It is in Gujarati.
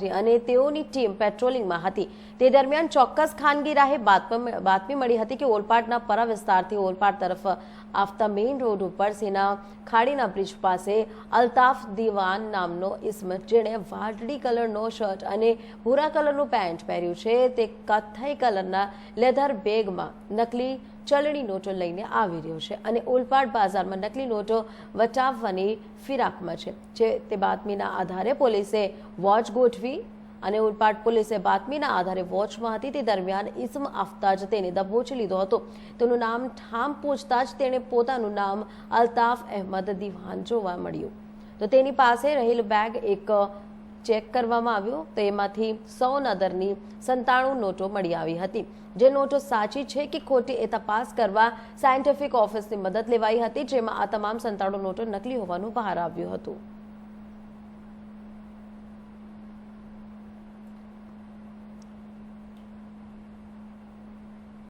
અને તેઓની ટીમ પેટ્રોલિંગમાં હતી. તે દરમિયાન ચોક્કસ ખાનગી રાહે બાતમી મળી હતી કે ઓલપાડના પરા વિસ્તારથી ઓલપાડ તરફ આવતા મેઇન રોડ ઉપર સેના ખાડીના બ્રિજ પાસે અલ્તાફ દિવાન નામનો ઇસમ, જેણે વાદળી કલરનો શર્ટ અને ભૂરા કલરનું પેન્ટ પહેર્યું છે. તે કથ્થઈ કલરના લેધર બેગમાં નકલી ચલણી નોટો લઈને આવી રહ્યો છે અને ઓલપાડ બાજારમાં નકલી નોટો વટાવવાની ફિરાકમાં છે, જે તે બાતમીના આધારે પોલીસે વોચ ગોઠવી અને ઉલપાટ પોલીસે બાતમીના આધારે વોચમાં હતી. તે દરમિયાન ઇસમ આફતા જ તેને દબોચી લીધો હતો. તેનું નામ ઠામ પૂછતા જ તેણે પોતાનું નામ અલ્તાફ અહેમદ દિવાન જોવા મળ્યું. તો તેની પાસે રહેલ બેગ એક ચેક કરવામાં આવ્યો તેમાંથી સો નદરની સંતાણું નોટો મળી આવી હતી. જે નોટો સાચી છે કે ખોટી એ તપાસ કરવા સાયન્ટિફિક ઓફિસની મદદ લેવાઈ હતી, જેમાં આ તમામ સંતાણું નોટો નકલી હોવાનું બહાર આવ્યું હતું.